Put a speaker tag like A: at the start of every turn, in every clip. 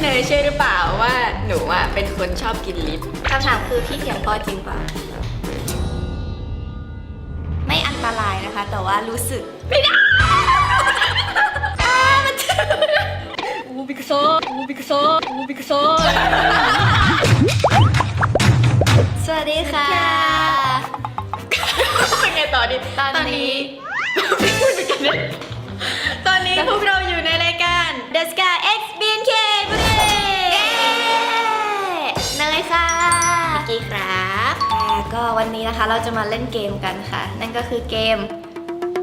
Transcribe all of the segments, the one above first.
A: พี่เนยเชื่อหรือเปล่าว่าหนูอะเป็นคนชอบกินลิป
B: คำถามคือพี่เถียงปอจริงเปล่าไม่อันตรายนะคะ แต่ว่ารู้สึกไม่ได้อ่ามันจะ
A: อูบิกโซอูบิกโซอูบิกโซ
B: สวัสดีค่ะ
A: เป็นไงต่อดิ
B: ตอนนี้
A: ไม่พูดไปกันเลยตอนนี้พวกเราอยู่ในรายการ
B: The Sky
A: ก็
B: วันนี้นะคะเราจะมาเล่นเกมกันค่ะ นั่นก็คือเกม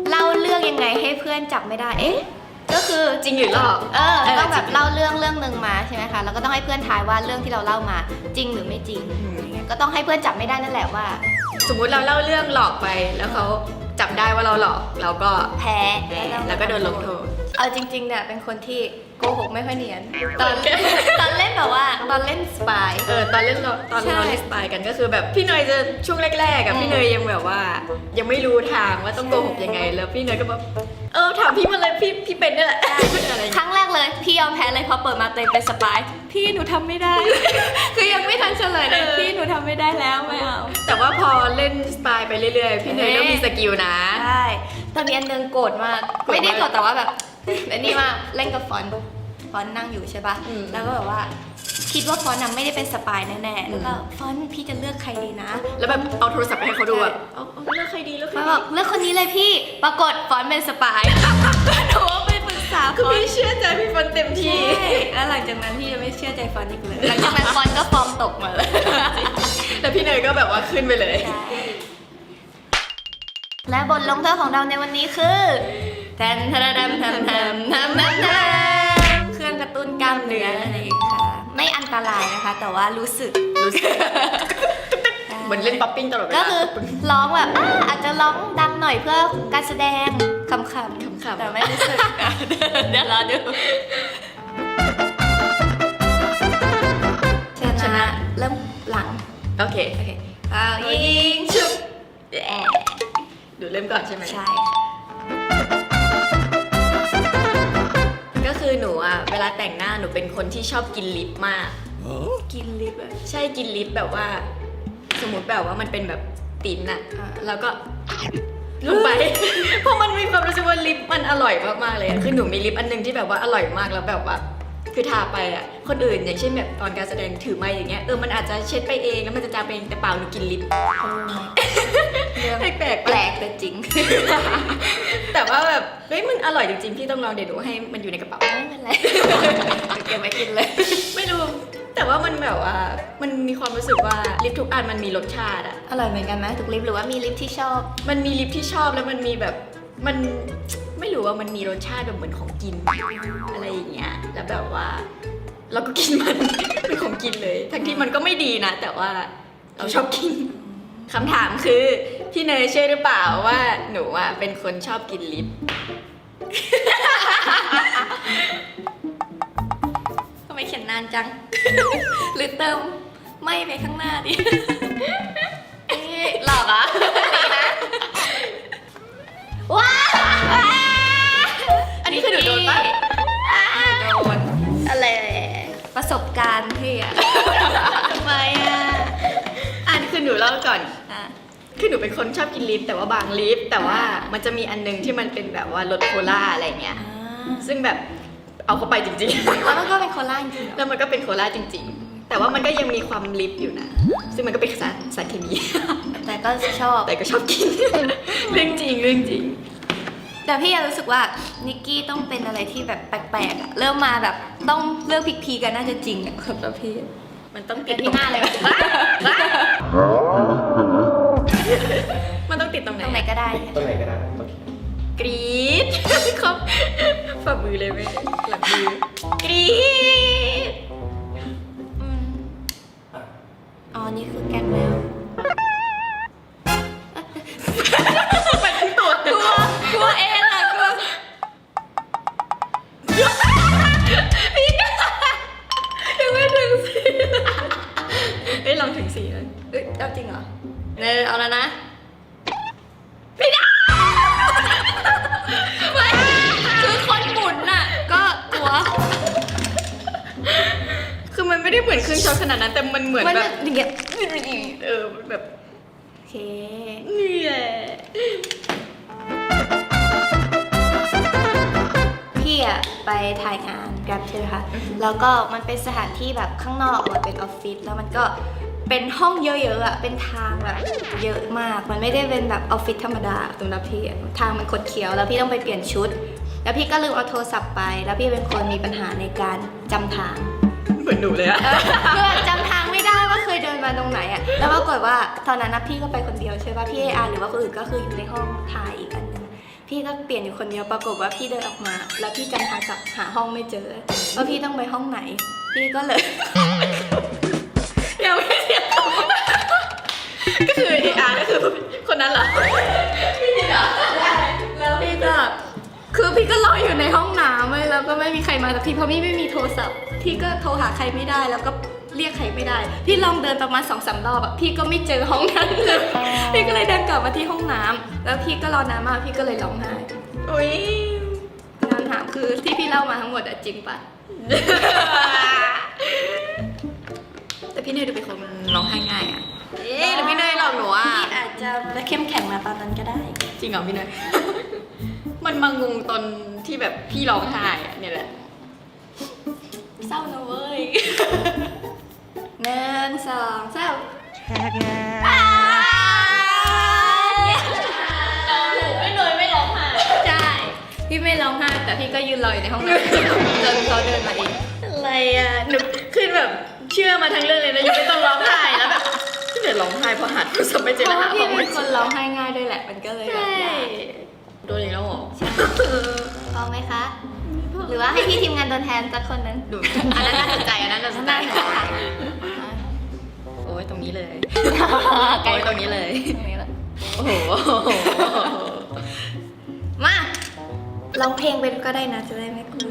B: เล่าเรื่องยังไงให้เพื่อนจับไม่ได้ เอ๊ะ ก็คือ
A: จริงหรือหลอก
B: เออ
A: เออ
B: ต้องแบบ
A: จริง
B: เล่าเรื่องเรื่องหนึ่งมาใช่ไหมคะแล้วก็ต้องให้เพื่อนทายว่าเรื่องที่เราเล่ามาจริงหรือไม่จริง
A: อืม
B: ก็ต้องให้เพื่อนจับไม่ได้นั่นแหละว่า
A: สมมุติเราเล่าเรื่องหลอกไปแล้วเขาจับได้ว่าเราหลอกเราก็
B: แพ้
A: แล้วก็โดนลงโทษ
B: เอาจริงๆเนี่ยเป็นคนที่โก หกไม่ค่อยเนียน ตอนตอนเล่นแบบว่าตอนเล่นสปาย
A: เออตอนเล่นเราตอน
B: ใช่
A: เราเล่นสปายกันก็คือแบบพี่เนยจะช่วงแรกๆอะ
B: อืม
A: พี่เนยยังแบบว่า ยังไม่รู้ทางว่าต้องโกหกยังไงแล้วพี่เนยก็แบบเออถามพี่มาเลยพี่พี่เป็นนี่แหละอะไรอย่าง
B: ค
A: เงี้ย
B: รั้งแรกเลย พี่ยอมแพ้เลยพอเปิดมาเต็มเป็นสปาย พี่หนูทำไม่ได้ คือยังไม่ทันเฉลยเลยพี่หนูทำไม่ได้แล้วไม่เอา
A: แต่ว่าพอเล่นสปายไปเรื่อยๆ พี่เนย
B: เอ๊ะ
A: ก็มีสกิลนะ
B: ใช่ตอนนี้อันเนึงโกรธมาก
A: โกรธมาก
B: ไม่ได้โกรธแต่ว่าแบบ อันนี้มากเล่นกับฟอนต์ ฟอนต์นั่งอยู่ใช่ปะ
A: อืม
B: แล้วก็แบบว่า คิดว่าฟอนต์น่ะไม่ได้เป็นสปายแน่ๆแล้วก็ฟอนต์พี่จะเลือกใครดีนะ
A: แล้วแบบเอาโทรศัพท์ไปให้เขาดูอะเอาเอาเลือกใครดีเลือกใคร
B: มา
A: ดี
B: บอกเลือกคนนี้เลยพี่ ปรากฏฟอนต์เป็นสปายหนูไปปรึกษาฟ
A: คือ
B: อน
A: พี่
B: ต์
A: เชื่อใจพี่ฟอนเต็มที่
B: ใช่แล้วหลังจากนั้นพี่จะไม่เชื่อใจฟอนต์อีกเลย หลังจากนั้นฟอนต์ก็ฟอร์มตกมาเลย
A: แต่พี่เนยก็แบบว่าขึ้นไปเลย
B: และบทลงโทษของเราในวันนี้คือแทนทะดมทำทำทำทำทำเครื่องก ระตุ้นกล้ามเนื้อนั่นเองค่ะ ไม่อันตรายนะคะ แต่ว่ารู้สึก
A: รู้สึกเหมือนเล่นป๊อปปิ้งตลอดเวลา
B: ก็คือร้องแบบอ่าอาจจะร้องดังหน่อยเพื่อการแสดงคำๆ
A: ขำๆ
B: แต่ไม่รู้สึกเดี๋ยวรอดูชนะเริ่มหลัง
A: โอเค
B: โอเคเอายิงชุบแอะ
A: ดูเริ่มก่อนใช่ไหม
B: ใช่
A: นูอะเวลาแต่งหน้าหนูเป็นคนที่ชอบกินลิปมาก
B: กินลิปอะ
A: ใช่กินลิปแบบว่า สมมติแบบว่ามันเป็นแบบติ้นอะ
B: อ่า
A: แล้วก็ลงไป เพราะมันมีความรู้สึกว่าลิปมันอร่อยมากๆเลยอะคือหนูมีลิปอันหนึงที่แบบว่าอร่อยมากแล้วแบบว่า คือทาไปอะคนอื่นอย่างเช่นแบบตอนการแสดงถือไม้อย่างเงี้ยเออมันอาจจะเช็ดไปเองแล้วมันจะจามไปเองแต่เปล่าหนูกินลิป
B: เรื่อง
A: แปลกๆ
B: แปลกแต่จริง
A: แต่ว่าแบบเฮ้ยมันอร่อยจริงๆพี่ต้องลองเดี๋ยวหนูให้มันอยู่ในกระเป๋า
B: ไม่เป็นไรเก็บไว้กินเลย
A: ไม่รู้แต่ว่ามันแบบว่ามันมีความรู้สึกว่าลิปทุกอันมันมีรสชาติอะ
B: อร่อยเหมือนกันไหมทุกลิปหรือว่ามีลิปที่ชอบ
A: มันมีลิปที่ชอบแล้วมันมีแบบมัน ไม่รู้ว่ามันมีรสชาติแบบเหมือนของกินอะไรอย่างเงี้ยแล้วแบบว่า เราก็กินมัน เป็นของกินเลย ทั้งที่มันก็ไม่ดีนะ แต่ว่าเราชอบกินคำถามคือพี่เนยเชื่อหรือเปล่าว่าหนูอะเป็นคนชอบกินลิป
B: ทำไมเขียนนานจัง หรือเติมไม่ไปข้างหน้าดิเอ๊ะหลอกอะ สบการณ์พี่อะทำไมอะ
A: อันคือหนูเล่าก่อน
B: อะ
A: คือหนูเป็นคนชอบกินลิปแต่ว่าบางลิปแต่ว่า
B: อ่ามั
A: มันจะมีอันนึงที่มันเป็นแบบว่ารสโคลาอะไรเงี้ย
B: อ่า
A: ซึ่งแบบเอาเข้าไปจริง
B: แล้วมันก็เป็นโคล่าจริงๆเหร
A: ๆ
B: อ
A: แล้วมันก็เป็นโคลาจริง ๆ แต่ว่ามันก็ยังมีความลิปอยู่นะ ซึ่งมันก็เป็นสารสารเคมี
B: แต่ก็ชอบ
A: แต่ก็ชอบกิน เรื่องจริงเรื่องจริง
B: แต่พี่ยังรู้สึกว่านิกกี้ต้องเป็นอะไรที่แบบแปลกๆอะเริ่มมาแบบต้องเลือกพิกพีกันน่าจะจริงอะสำหรับพี่
A: มันต้องติ
B: เป็
A: ด
B: นที่หน้าเลยแบบ
A: มันต้องติดตรงไหน
B: ตรงไหนก็ได้
C: ต้นไหนก็ได้โอเค
A: กรี๊ดครับฝ่ามือเลยแม่หลังมือกรี๊ด
B: อืม
C: อะ
B: อ๋อ นี่คือแกงแมว
A: ไปทั้งตัว
B: กลัวกลัวเอ
A: เอ้ย
B: เอาจริงเหรอเนยเอาแล้วนะไม่ได้ไม่คือคนหมุนน่ะ ก็กลัว
A: ไม่ได้เหมือนเครื่องช็อตขนาดนั้น แต่มันเหมือน
B: มัน
A: แบ
B: แบบบอย่างเงี้ย
A: เออแบบ
B: โอเค
A: นี่แหละ
B: พี่อะไปถ่ายงานแกรบใช่ไหมคะ แล้วก็มันเป็นสถานที่แบบข้างนอกมันเป็นออฟฟิศ แล้วมันก็ เป็นห้องเยอะๆอะเป็นทางแบบเยอะมาก มันไม่ได้เป็นแบบออฟฟิศธรรมดาสำหรับพี่อะทางมันคดเคี้ยวแล้วพี่ต้องไปเปลี่ยนชุด แล้วพี่ก็ลืมเอาโทรศัพท์ไป แล้วพี่เป็นคนมีปัญหาในการจำทาง
A: เหมือนหนูเลยอะ
B: คือแบบจำทางไม่ได้ว่าเคยเดินมาตรงไหนอะแล้วปรากฏว่าตอนนั้นนะพี่ก็ไปคนเดียวใช่ป่ะพี่เออาร์หรือว่าคนอื่นก็คืออยู่ในห้องถ่ายอีกอันหนึงพี่ก็เปลี่ยนอยู่คนเดียวปรากฏว่าพี่เดินออกมา แล้วพี่จำทางกลับหาห้องไม่เจอว่าพี่ต้องไปห้องไหน พี่ก็เลย
A: ก็คือเออาร์ก็คือคนนั้นเหรอ
B: แล้วพี่ก็คือพี่ก็รออยู่ในห้องน้ำเลยแล้วก็ไม่มีใครมาสักทีเพราะพี่ไม่มีโทรศัพท์ พี่ก็โทรหาใครไม่ได้แล้วก็เรียกใครไม่ได้ พี่ลองเดินประมาณสองสามรอบอะพี่ก็ไม่เจอห้องนั้นเลย พี่ก็เลยเดินกลับมาที่ห้องน้ำแล้วพี่ก็รอนานมากพี่ก็เลยร้องไห้
A: อุ้ย
B: คำถามคือที่พี่เล่ามาทั้งหมดอะจริงปะ
A: แต่พี่เนยดูเป็นคนร้องไห้ง่ายอะ เอ๊ะหรือพี่เนยหลอกหนูอะ
B: พี่อาจจะเข้มแข็งมาตอนนั้นก็ได้
A: จริงเหรอพี่เนย มันมางงตอนที่แบบพี่ร้องไห้อะเนี่ยแหละ
B: เศร้านะเว้ยหนึ่งสองสาม
A: ไม่เนยไม่ร้องไห้
B: ใช่ พี่ไม่ร้องไห้แต่พี่ก็ยืนรออยู่ในห้องน้ำจนเขาเดินมาเอง
A: อะไรอะหนูคือแบบเชื่อมาทั้งเรื่องเลยนะยังไม่ต้องร้องไห้แล้วแบบ พี่เนยร้องไห้เพราะหาโทรศัพท์ไม่เจ
B: เพ
A: อ
B: ราะ
A: หา
B: ว่าพี่
A: ของ
B: เป็
A: ไม่
B: น
A: เจ
B: ค
A: อน
B: ร้องไห้ง่ายด้วยแหละมันก็เลยแบบ
A: ใช่
B: ยาก
A: โดนอีกแล้วเหรอ
B: พร้อมไหมคะ หรือว่าให้พี่ทีมงานตัวแทนสักคนนึง
A: ดูอันนั้นน่าสนใจอันนั้นน่าสนใจ
B: ได้ค่ะ
A: โอ้ยตรงนี้เลย
B: ไกล
A: โอ้ยตรงนี้เลย
B: ตรงนี้ละ
A: โอ้โห
B: มาร้องเพลงเป็นก็ได้นะจะได้ไม่กลัว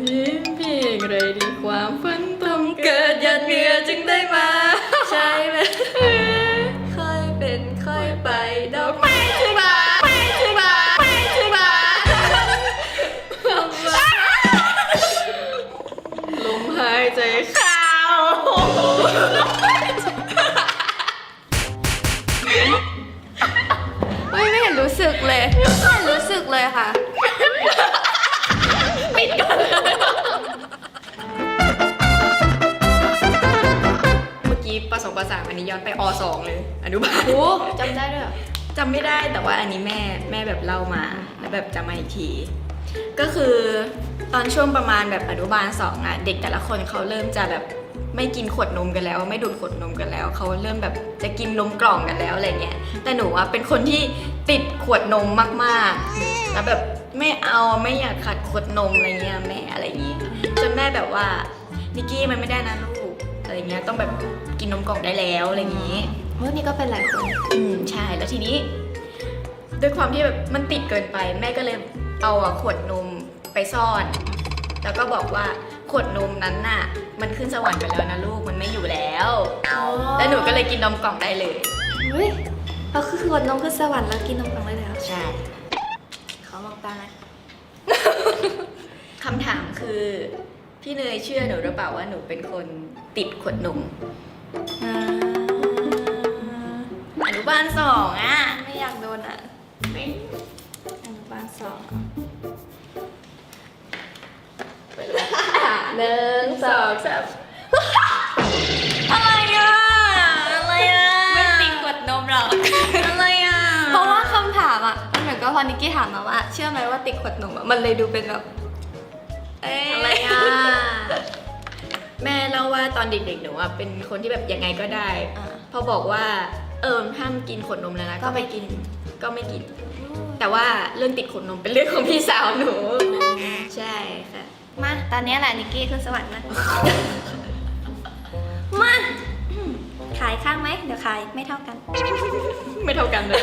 A: เพลงอะไรดีความฝันต้องเกิดหยาดเหงื่อจึงได้มา
B: ใช่ไหม
A: องเลยอนุบาล
B: โอ้จำได้ด้วยเหรอ
A: จำไม่ได้แต่ว่าอันนี้แม่แม่แบบเล่ามาแล้วแบบจำมาอีกที ก็คือตอนช่วงประมาณแบบอนุบาลสองอะเด็กแต่ละคนเขาเริ่มจะแบบไม่กินขวดนมกันแล้ว ไม่ดูดขวดนมกันแล้วเขาเริ่มแบบจะกินนมกล่องกันแล้วอะไรเงี้ยแต่หนูอะเป็นคนที่ติดขวดนมมากๆแล้วแบบไม่เอาไม่อยากขัดขวดนมอะไรเงี้ยแม่อะไรอย่างงี้จนแม่แบบว่านิกกี้มันไม่ได้นะลูกอะไรเงี้ยต้องแบบกินนมกล่องได้แล้วอะไรอย่างงี้
B: เฮ้ยนี่ก็เป็นหลายคน
A: อืมใช่ แล้วทีนี้ ด้วยความที่แบบมันติดเกินไป แม่ก็เลยเอาอะขวดนมไปซ่อน แล้วก็บอกว่าขวดนมนั้นน่ะ มันขึ้นสวรรค์ไปแล้วนะลูกมันไม่อยู่แล้ว แล้วหนูก็เลยกินนมกล่องได้เลย
B: เฮ้ยเราคือขวดนมขึ้นสวรรค์แล้วกินนมปังได้แล้ว
A: ใช่
B: เขามองตาไหม
A: คำถามคือ พี่เนยเชื่อหนูหรือเปล่าว่าหนูเป็นคนติดขวดนม
B: อ่า
A: อนุ บาลสองอะ
B: ไม่อยากโดนอะอนุบาลสองหนึ่งสองสาม
A: อะไรอะ อะไรอะ
B: ไม่ติดขวดนมหรอก
A: อะไรอะ
B: เพราะว่าคำถามอะ มันเหมือนกับพอนิกกี้ถามมาว่า เชื่อไหมว่าติดขวดนมอะ มันเลยดูเป็นแบบเอ๊
A: อะไรอะ แม่เล่าว่าตอนเด็กๆหนูอะเป็นคนที่แบบยังไงก็ได้
B: อะ
A: พอบอกว่า เออห้ามกินขวดนมแล้วนะ
B: ก็ไปกิน
A: ก็ไม่กิน แต่ว่าเรื่องติดขวดนมเป็นเรื่องของพี่สาวหนู ใช่ค่ะ
B: มาตอนนี้แหละนิกกี้ขึ้นสวรรค์นะมาอืมขายข้างไหมเดี๋ยวขายไม่เท่ากัน
A: ไม่เท่ากันเลย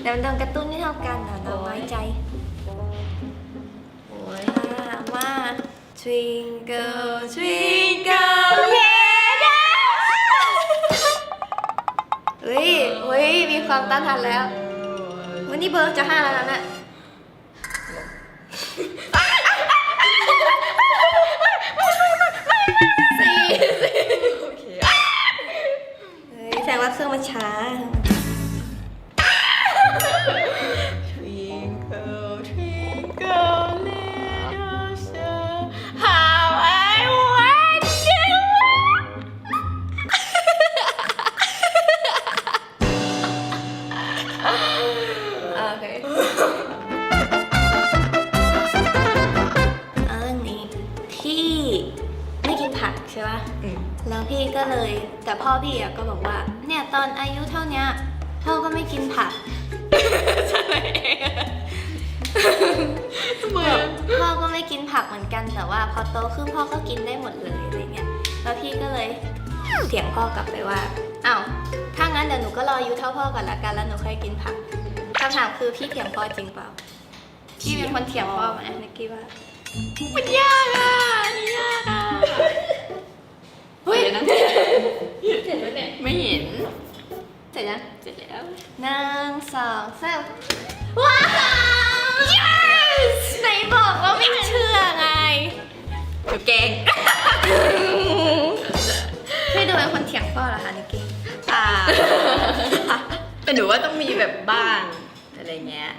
B: เดี๋ยวมันโดนกระตุ้นไม่เท่ากันเดี๋ยวเราน้อยใจ
A: โอ้ย
B: มามา twinkle twinkle ยมีความต้านทานแล้ว วันนี้เบอร์จะห้าแล้วนม่สี่สี่โอเคแสดงว่าเครื่
A: อง
B: มันช้า ก็เลย แต่พ่อพี่อะก็บอกว่า เนี่ยตอนอายุเท่าเนี้ยพ่อก็ไม่กินผัก
A: ทำไม
B: แบบ
A: อะ
B: พ่อก็ไม่กินผักเหมือนกันแต่ว่า พอโตขึ้นพ่อก็กินได้หมดเลยอะไรเงี้ยแล้วพี่ก็เลยเถียงพ่อกลับไปว่าอ้าวถ้างั้นเดี๋ยวหนูก็รออายุเท่าพ่อก่อนละกันแล้วหนูค่อยกินผักคำถามคือพี่เถียงพ่อจริงเปล่าพี่เป็นคนเถียงพ่อไหมนิกกี้ว่า
A: มันยากอะอันนี่ยากอะ
B: เฮ้ย
A: เดี๋ยวนะ
B: เห็นไหมเนี่ย
A: ไม่เห็น
B: เส ร็จยัง
A: เสร็จแล้ว
B: หนึ่งสองสามว้าว yes ไหนบอกว่าไม่เชื่อไง
A: เดี๋ยวแกง
B: พี่ดูเป็นคนเถียงพ่อเหรอคะนิกกี้
A: อ่าแต่หนูว่าต้องมีแบบบ้างอะไรเงี้ย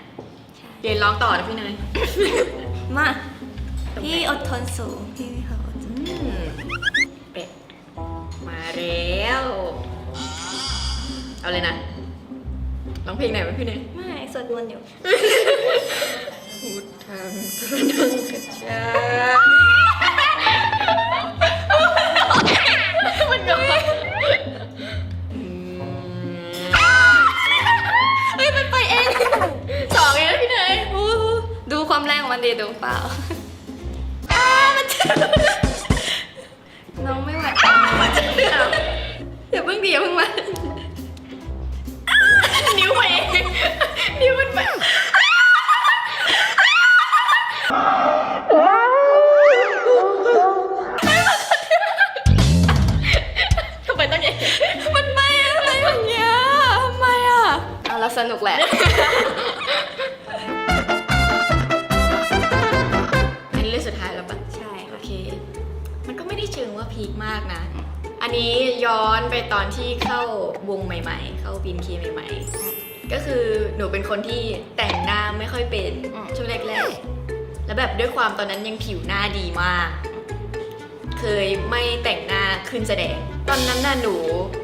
B: ใช่
A: เรียนร้องต่อนะพี่เนย
B: มาพี่อดทนสูงพี่มีความอดทน
A: อืมเป็ดมาแล้ว เอาเลยนะร้องเพลงไหนไหมพี่เนย
B: ไม่สวดมนต์อยู่
A: พุทธังสรนังกัจ ย้อน
B: ไป
A: ตอนที่
B: เข้า
A: วงใหม่ๆ เข้าบินคีใหม่ๆ ก็คือหนูเป็นคนที่แต่งหน้าไม่ค่อยเป็น
B: อืม
A: ช่วงแรกๆ แล้วแบบด้วยความตอนนั้นยังผิวหน้าดีมาก เคยไม่แต่งหน้าขึ้นแสดง ตอนนั้นน่ะหนู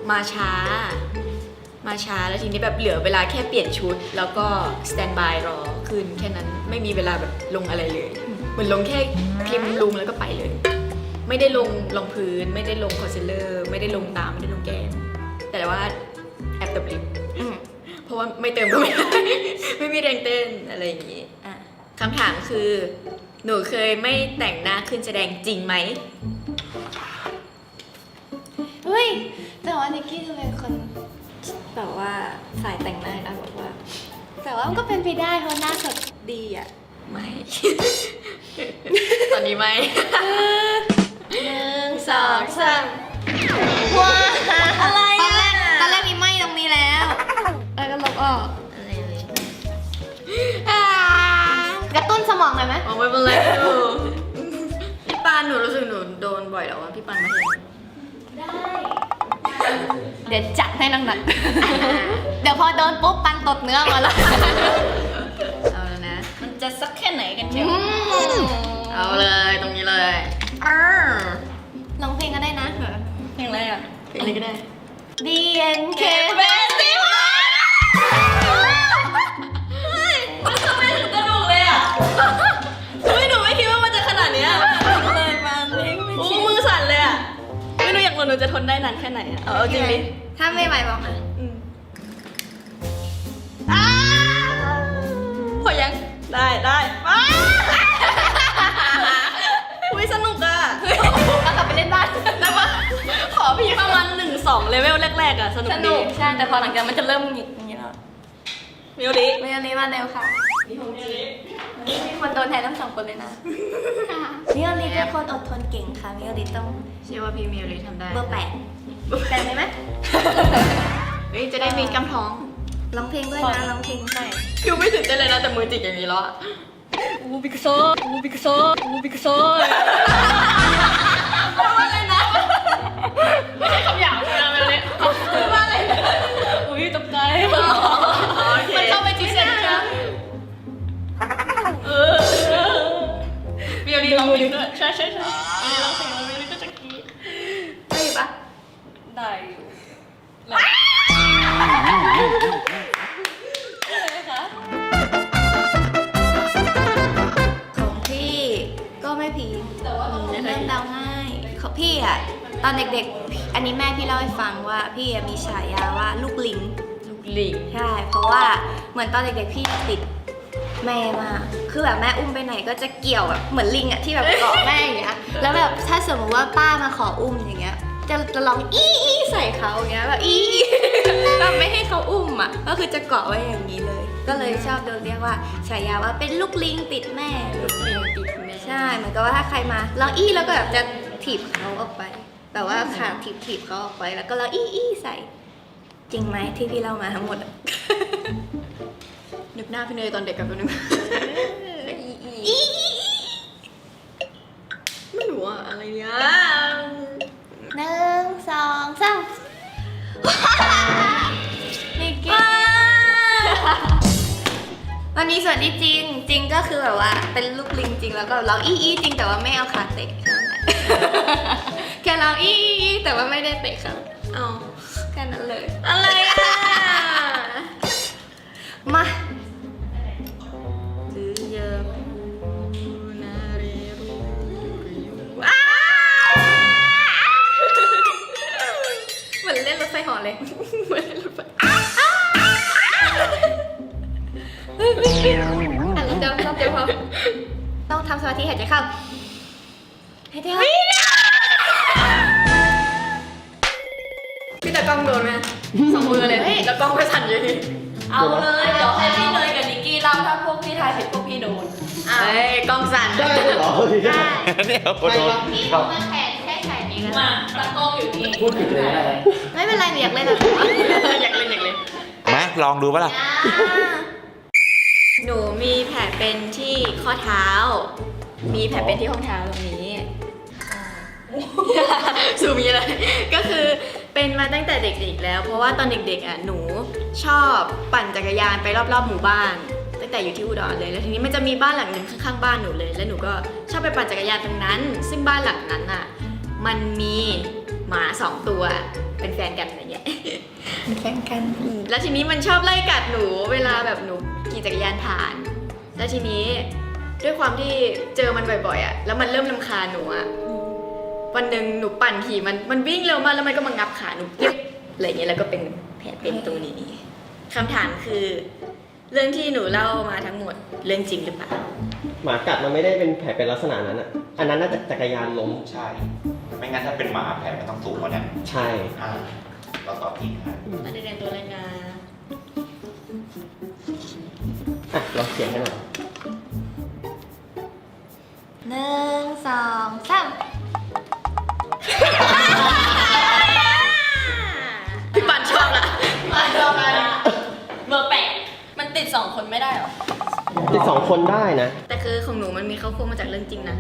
A: มาช้า มาช้าแล้วทีนี้แบบเหลือเวลาแค่เปลี่ยนชุด แล้วก็สแตนบายรอขึ้นแค่นั้นไม่มีเวลาแบบลงอะไรเลยเหมือนลงแค่ครีมลุงแล้วก็ไปเลย ไม่ได้ลงรองพื้นไม่ได้ลงคอนซีลเลอร์ ไม่ได้ลงตาไม่ได้ลงแก้มแต่ว่าแอบเติมลิป
B: อืม
A: เพราะว่าไม่เติมก็ไม่ได้ไม่มีแรงเต้นอะไรอย่างงี้
B: อะ
A: คำถามคือ หนูเคยไม่แต่งหน้าขึ้นแสดงจริงไหม
B: เฮ้ยแต่ว่านิกกี้ดูเป็นคนแบบว่าสายแต่งหน้านะบอกว่า แต่ว่ามันก็เป็นไปได้เพราะหน้าสดดีอะ
A: ไม่ ตอนนี้ไม่
B: หนึ่งสองสาม มองหน่อยไหม
A: มองไม่เป็นไรหนูพี่ปานหนูรู้สึกหนูโดนบ่อยแล้วว่าพี่ปานมาเห็น
B: เดี๋ยวจัดให้หนักๆเดี๋ยวพอโดนปุ๊บปันตดเนื้อมาแล้ว
A: เอาแล้วนะ
C: มันจะสักแค่ไหนกันเชียว
A: เอาเลยตรงนี้เลยเออ
B: ร้องเพลงก็ได้นะ
C: เพลงอะไรอะ
A: เพลงอะไรก็ได้
B: D N K
C: ทนได้นานแค่ไหนอะเอาเอาจริงดิ
B: ถ้าไม่ไหวบอกมา
C: อืมพอยังได้ได้ว้าวอุ้ยสนุกอะ
B: แล้วกลับไปเล่นบ้าน
C: แต่ว่าขอพี่ประมาณหนึ่งสองเลเวลแรกๆอะสนุก
B: ส
C: ดี
B: นุกใช่แต่พอหลังจากมันจะเริ่มหงิกอย่างนี้แล้ว
C: มิวริ
B: ไม่อันนี้มาเร็วค่ะ
C: มิวริ
B: มีคนโดนแทนทั้งสองคนเลยนะมิโอริเป็นคนอดทนเก่งค่ะมิโอริต้อง
A: เชื่อว่าพี่มิวเลยทำได้
B: เบอร์แปดแปดเลยไหม
A: เฮ้ยจะได้มีกำท้อง
B: ร้องเพลงด้วยนะร้องเพลง
C: ใช่
A: คือไม่ตื่นเต้นเลยนะแต่มือจิกอย่างนี้แล้วอะ
C: อูบิกโซอูบิกโซอูบิกโซ
A: มิวลีลองดู
C: ด้วยใช่ใช่ใช่มีร้องเพลงแล้วมีก็จะกรีด
B: ได้ปะ
C: ได้อยู่คะ
B: ของพี่ก็ไม่ผีแต่ว่าเล่นเดาง่ายของพี่อะตอนเด็กๆ อันนี้แม่พี่เล่าให้ฟังว่าพี่อะมีฉายาว่าลูกลิง
A: ลูกลิง
B: ใช่ เพราะว่าเหมือนตอนเด็กๆพี่ติด แม่มากคือแบบแม่อุ้มไปไหนก็จะเกี่ยวแบบเหมือนลิงอะที่แบบเกาะแม่อย่างเงี้ย แล้วแบบถ้าสมมติว่าป้ามาขออุ้มอย่างเงี้ย จะจะลองอีอีใส่เขาอย่างเงี้ยแบบอีอีแบบไม่ให้เขาอุ้มอะก็คือจะเกาะไว้อย่างนี้เลย ก็เลยชอบโดนเรียกว่าฉายาว่าเป็นลูกลิงติดแม่
A: ลูกลิงติดแม่
B: ใช่เหมือนกับว่าถ้าใครมาเราอี้แล้วก็แบบจะถีบเขาออกไป แบบว่าขาถีบถีบเขาออกไปแล้วก็เราอี้อี้ใส่ จริงไหมที่พี่เล่ามาทั้งหมดอะ
A: นึกหน้าพี่เนยตอนเด็กกับตัวนึงไม่รู้อะอะไรเนี่ย
B: หนึ่งสองสามนี่กิ๊มันมีส่วนที่จริงจริงก็คือแบบว่าเป็นลูกลิงจริงแล้วก็เราอี้อี้จริงแต่ว่าไม่เอาขาเตะแค่เราอี้อี้อี้แต่ว่าไม่ได้เตะเขา
A: เอา
B: แค่นั้นเลย
A: อะไรอะ
B: มา มือเล่นรถไฟเหอเลย
A: เหมือนรถไฟ
B: อะรอบเดียวรอบเดียวพอต้องทำสมาธิหายใจเข้าหายใจเข้า
A: พี่ตะกล้องโดนไหมสองมือเลยเฮ้ยแล้วกล้องก็สั่นอยู่นี่
C: เอาเลยเดี๋ยวให้พี่เนยกับนิกกี้เล่าถ้าพวกพี่ทายผิดพวกพี่โดน
A: เฮ้ยกล้องสั่น
D: ได้ด้วยเหรอ
E: เนี่ยโดน
B: พี่ผมมาแข่ง นแค่แขนนี้นะ
C: มาตากล้องอยู่นี่
D: พูดผิดเลยนะ
B: ไม่เป็นไรหนูอยากเล่นแบบนี้
A: อยากเล่นอยากเล่น
E: มาลองดูปะล่ะ
A: หนูมีแผลเป็นที่ข้อเท้า มีแผลเป็นที่ห้องเท้าตรงนี้ สูมีอะไรก็คือเป็นมาตั้งแต่เด็กๆแล้ว เพราะว่าตอนเด็กๆอะหนูชอบปั่นจักรยานไปรอบๆหมู่บ้าน ตั้งแต่อยู่ที่อุดรเลยแล้วทีนี้มันจะมีบ้านหลังหนึ่งข้างๆบ้านหนูเลย แล้วหนูก็ชอบไปปั่นจักรยานตรงนั้น ซึ่งบ้านหลังนั้นอะ มันมีหมาสองตัวเป็นแฟนกันอะไรเงี้ย
B: แข่งกัน
A: แล้วทีนี้มันชอบไล่กัดหนูเวลาแบบหนูขี่จักรยานผ่าน แล้วทีนี้ด้วยความที่เจอมันบ่อยๆอะ แล้วมันเริ่มลำคาญหนูอะ วันหนึ่งหนูปั่นขี่มัน มันวิ่งเร็วมากแล้วมันก็มางับขาหนูเย็บอะไรอย่างเงี้ยแล้วก็เป็นแผลเป็นตรงนี้คำถามคือ เรื่องที่หนูเล่ามาทั้งหมดเรื่องจริงหรือเปล่า
D: หมากัดมันไม่ได้เป็นแผลเป็นลักษณะนั้นอะ อันนั้นน่าจะจักรยานล้ม
E: ใช่ ไม่งั้นถ้าเป็นหมาแผลมันต้องสูงกว่านี้
D: ใช่
E: อ่าเราตอบผิดนะ
A: อันนี้เรียนตัวอะไรนะ
D: อะลองเขียนให้หน่อย
B: หนึ่งสองสาม
A: พี่ปันชอบละ
C: มาเจอกันเบอร์แปดมันติดสองคนไม่ได้เหรอ
D: ติดสองคนได้นะ
A: แต่คือของหนูมันมีเข้าควงมาจากเรื่องจริงนะ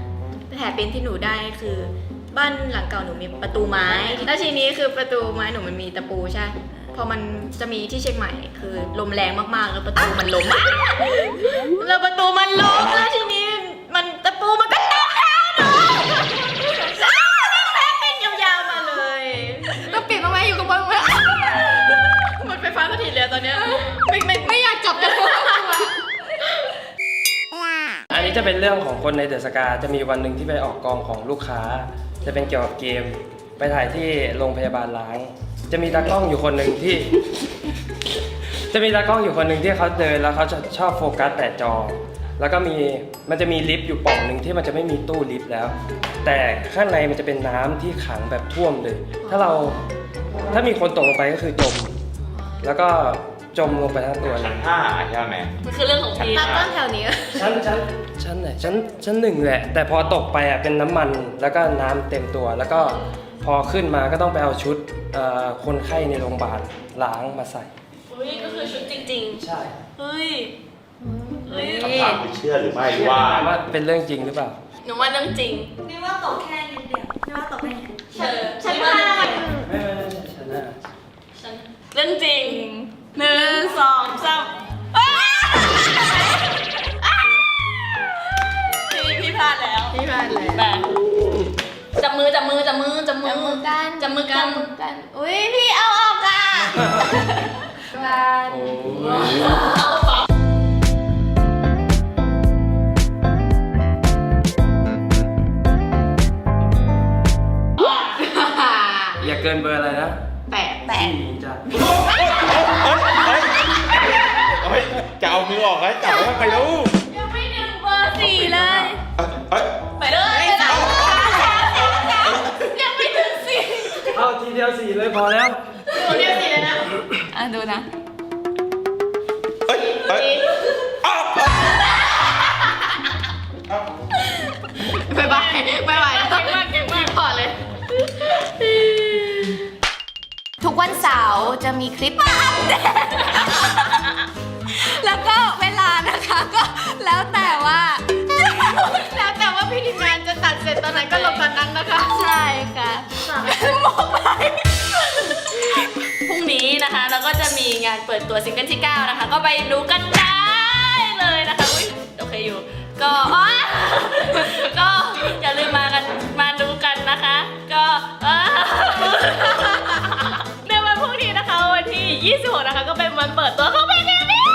A: แผลเป็นที่หนูได้คือ บ้านหลังเก่าหนูมีประตูไม้ แล้วทีนี้คือประตูไม้หนูมันมีตะปูใช่ พอมันจะมีที่เชียงใหม่คือลมแรงมากๆ แล้วประตูมันล้มแล้วประตูมันล้มแล้วทีนี้มันตะปูมันก็ตกขาหนูแล้วมันแผลเป็นยาวๆมาเลย
B: ก็ปิดมาไว้อยู่กับบนไว้
A: หมดไฟฟ้าสถิตเลยตอนเนี้ยไม่ไม่
B: ไม่อยากจับกัน
F: อันนี้จะเป็นเรื่องของคนในเดอะสกาจะมีวันหนึ่งที่ไปออกกองของลูกค้า จะเป็นเกี่ยวกับเกม ไปถ่ายที่โรงพยาบาลล้าง จะมีตากล้องอยู่คนหนึ่งที่ จะมีตากล้องอยู่คนหนึ่งที่เขาเดินแล้วเขาจะชอบโฟกัสแต่จอ แล้วก็มีมันจะมีลิฟต์อยู่ปล่องหนึ่งที่มันจะไม่มีตู้ลิฟต์แล้ว แต่ข้างในมันจะเป็นน้ำที่ขังแบบท่วมเลย ถ้าเราถ้ามีคนตกลงไปก็คือจม แล้วก็ จมลงไปทั้งตัวเล
E: ชั้
F: ย
E: นห้าใช่ไหม
C: มันคือเรื่องของพี่
B: ตาต้นแถวนี้
F: ชั้นชั้นชั้นไหนชั้นชั้นหนึ่งแหละ แต่พอตกไปอะเป็นน้ำมันแล้วก็น้ำเต็มตัว แล้วก็พอขึ้นมาก็ต้องไปเอาชุดเอ่อคนไข้ในโรงพยาบาลล้างมาใส่
C: อุ้ยก็คือชุดจริง
F: ใช่
C: ๆ เฮ้ย เฮ้ย
E: คำถามคือเชื่อหรือไม่ว่า
F: ว่าเป็นเรื่องจริงหรือเปล่า
C: หนูว่าเรื่องจริง
B: นี่ว่าตกแค่นิดเดียวนี่ว่าตกแค่นี้
C: เออ
B: ฉั
F: ห
C: นึ่งสองสามอ้าวพี่พี่พลาดแล้ว
A: พี่พลาดเลย
C: แบบจับมือจับมือจับมือจับมื
B: จั
C: อบ
B: มือกัน
C: จับมือกัน
B: จับมือกัน อุ้ยพี่เอาออกอะ กัน
F: โอ้
C: เจะ
E: เอามือออกแล้วจับแล้วไปแล้ว
C: ยังไม่ถึงเบอร์สี่เลย
E: เฮ้ย
C: ไปเลยยังไม่ถึงสี่
F: เอาทีเดียวสี่เลยพอแล้ว
C: คนเดียวสี่เลยนะ
B: อะดูนะ
E: เฮ้ยเฮ้ยอ้าว
A: บายบายบายบายเก่งมากเก่งมากพอเลย
B: ทุกวันเสาร์จะมีคลิปมาอัปเดต แล้วก็เวลานะคะก็แล้วแต่ว่า
A: แล้วแต่ว่าพี่ทีมงานจะตัดเสร็จตอนไหนก็ลงตอนนั้นนะคะ
B: ใช่ค่ะมองไป
C: พรุ่งนี้นะคะเราก็จะมีงานเปิดตัวซิงเกิลที่ 9 นะคะ ก็ไปดูกันได้เลยนะคะอุ้ยโอเคอยู่ ก็อ๋อก็อย่าลืมมากันมาดูกันนะคะ ก็อ่าในวันพรุ่งนี้นะคะวันที่ 26 นะคะ ก็เป็นวันเปิดตัวของเพล